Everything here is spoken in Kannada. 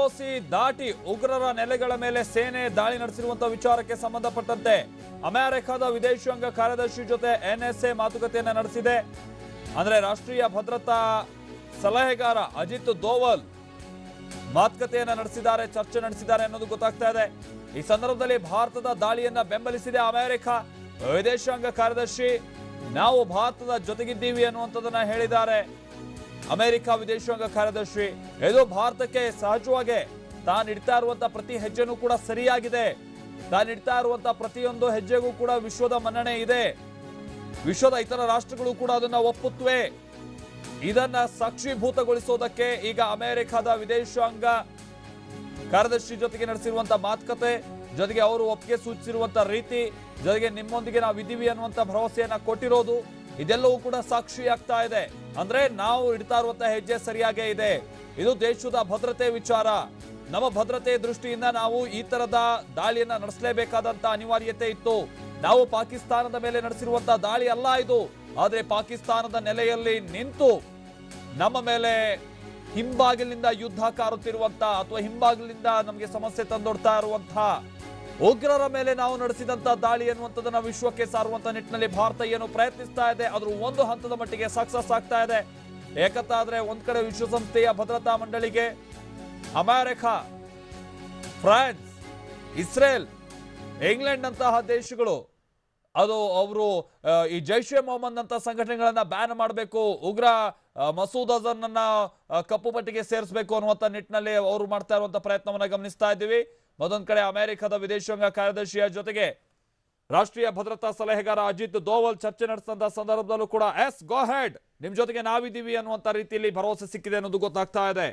ಎಲ್ಒಸಿ ದಾಟಿ ಉಗ್ರರ ನೆಲೆಗಳ ಮೇಲೆ ಸೇನೆ ದಾಳಿ ನಡೆಸಿರುವಂತಹ ವಿಚಾರಕ್ಕೆ ಸಂಬಂಧಪಟ್ಟಂತೆ ಅಮೆರಿಕದ ವಿದೇಶಾಂಗ ಕಾರ್ಯದರ್ಶಿ ಜೊತೆ ಎನ್ಎಸ್ಎ ಮಾತುಕತೆಯನ್ನ ನಡೆಸಿದೆ. ಅಂದ್ರೆ ರಾಷ್ಟ್ರೀಯ ಭದ್ರತಾ ಸಲಹೆಗಾರ ಅಜಿತ್ ದೋವಲ್ ಮಾತುಕತೆಯನ್ನ ನಡೆಸಿದ್ದಾರೆ, ಚರ್ಚೆ ನಡೆಸಿದ್ದಾರೆ ಅನ್ನೋದು ಗೊತ್ತಾಗ್ತಾ ಇದೆ. ಈ ಸಂದರ್ಭದಲ್ಲಿ ಭಾರತದ ದಾಳಿಯನ್ನ ಬೆಂಬಲಿಸಿದೆ ಅಮೆರಿಕ. ವಿದೇಶಾಂಗ ಕಾರ್ಯದರ್ಶಿ, ನಾವು ಭಾರತದ ಜೊತೆಗಿದ್ದೀವಿ ಅನ್ನುವಂಥದ್ದನ್ನ ಹೇಳಿದ್ದಾರೆ. ಅಮೆರಿಕ ವಿದೇಶಾಂಗ ಕಾರ್ಯದರ್ಶಿ ಇದು ಭಾರತಕ್ಕೆ ಸಹಜವಾಗಿ ತಾನಿಡ್ತಾ ಇರುವಂತಹ ಇರುವಂತ ಪ್ರತಿ ಹೆಜ್ಜೆನೂ ಕೂಡ ಸರಿಯಾಗಿದೆ. ತಾನಿಡ್ತಾ ಇಡ್ತಾ ಇರುವಂತ ಪ್ರತಿಯೊಂದು ಹೆಜ್ಜೆಗೂ ಕೂಡ ವಿಶ್ವದ ಮನ್ನಣೆ ಇದೆ. ವಿಶ್ವದ ಇತರ ರಾಷ್ಟ್ರಗಳು ಕೂಡ ಅದನ್ನ ಒಪ್ಪುತ್ತವೆ. ಇದನ್ನ ಸಾಕ್ಷೀಭೂತಗೊಳಿಸೋದಕ್ಕೆ ಈಗ ಅಮೆರಿಕದ ವಿದೇಶಾಂಗ ಕಾರ್ಯದರ್ಶಿ ಜೊತೆಗೆ ನಡೆಸಿರುವಂತ ಮಾತುಕತೆ, ಜೊತೆಗೆ ಅವರು ಒಪ್ಪಿಗೆ ಸೂಚಿಸಿರುವಂತ ರೀತಿ, ಜೊತೆಗೆ ನಿಮ್ಮೊಂದಿಗೆ ನಾವು ಇದ್ದೀವಿ ಅನ್ನುವಂತ ಭರವಸೆಯನ್ನ ಕೊಟ್ಟಿರೋದು. ಇದೆಲ್ಲವೂ ಕೂಡ ಸಾಕ್ಷಿಯಾಗ್ತಾ ಇದೆ. ಅಂದ್ರೆ ನಾವು ಇಡ್ತಾ ಇರುವಂತಹ ಹೆಜ್ಜೆ ಸರಿಯಾಗೇ ಇದೆ. ಇದು ದೇಶದ ಭದ್ರತೆ ವಿಚಾರ. ನಮ್ಮ ಭದ್ರತೆ ದೃಷ್ಟಿಯಿಂದ ನಾವು ಈ ತರದ ದಾಳಿಯನ್ನ ನಡೆಸಲೇಬೇಕಾದಂತ ಅನಿವಾರ್ಯತೆ ಇತ್ತು. ನಾವು ಪಾಕಿಸ್ತಾನದ ಮೇಲೆ ನಡೆಸಿರುವಂತಹ ದಾಳಿ ಅಲ್ಲ ಇದು. ಆದ್ರೆ ಪಾಕಿಸ್ತಾನದ ನೆಲೆಯಲ್ಲಿ ನಿಂತು ನಮ್ಮ ಮೇಲೆ ಹಿಂಬಾಗಿಲಿನಿಂದ ಯುದ್ಧ ಕಾರುತ್ತಿರುವಂತ ಅಥವಾ ಹಿಂಬಾಗಿಲಿನಿಂದ ನಮಗೆ ಸಮಸ್ಯೆ ತಂದೊಡ್ತಾ ಇರುವಂತ ಉಗ್ರರ ಮೇಲೆ ನಾವು ನಡೆಸಿದಂತ ದಾಳಿ ಎನ್ನುವಂಥದ್ದನ್ನ ವಿಶ್ವಕ್ಕೆ ಸಾರುವಂತ ನಿಟ್ಟಿನಲ್ಲಿ ಭಾರತ ಏನು ಪ್ರಯತ್ನಿಸ್ತಾ ಇದೆ ಅದ್ರ ಒಂದು ಹಂತದ ಮಟ್ಟಿಗೆ ಸಕ್ಸಸ್ ಆಗ್ತಾ ಇದೆ. ಏಕತ್ತಾದ್ರೆ ಒಂದ್ ಕಡೆ ವಿಶ್ವಸಂಸ್ಥೆಯ ಭದ್ರತಾ ಮಂಡಳಿಗೆ ಅಮೆರಿಕ ಫ್ರಾನ್ಸ್, ಇಸ್ರೇಲ್ ಇಂಗ್ಲೆಂಡ್ ಅಂತಹ ದೇಶಗಳು, ಅದು ಅವರು ಈ ಜೈಷ್ ಮೊಹಮ್ಮದ್ ಅಂತ ಸಂಘಟನೆಗಳನ್ನ ಬ್ಯಾನ್ ಮಾಡಬೇಕು, ಉಗ್ರ ಮಸೂದ್ ಅಜರ್ನನ್ನ ಕಪ್ಪು ಪಟ್ಟಿಗೆ ಸೇರಿಸಬೇಕು ಅನ್ನುವಂಥ ನಿಟ್ಟಿನಲ್ಲಿ ಅವರು ಮಾಡ್ತಾ ಇರುವಂತ ಪ್ರಯತ್ನವನ್ನ ಗಮನಿಸ್ತಾ ಇದ್ದೀವಿ. ಮತ್ತೊಂದ್ ಕಡೆ ಅಮೆರಿಕದ ವಿದೇಶಾಂಗ ಕಾರ್ಯದರ್ಶಿಯ ಜೊತೆಗೆ ರಾಷ್ಟ್ರೀಯ ಭದ್ರತಾ ಸಲಹೆಗಾರ ಅಜಿತ್ ದೋವಲ್ ಚರ್ಚೆ ನಡೆಸಿದ ಸಂದರ್ಭದಲ್ಲೂ ಕೂಡ ಎಸ್, ಗೋ ಹೆಡ್ ನಿಮ್ ಜೊತೆಗೆ ನಾವಿದ್ದೀವಿ ಅನ್ನುವಂತ ರೀತಿಯಲ್ಲಿ ಭರವಸೆ ಸಿಕ್ಕಿದೆ ಅನ್ನೋದು ಗೊತ್ತಾಗ್ತಾ ಇದೆ.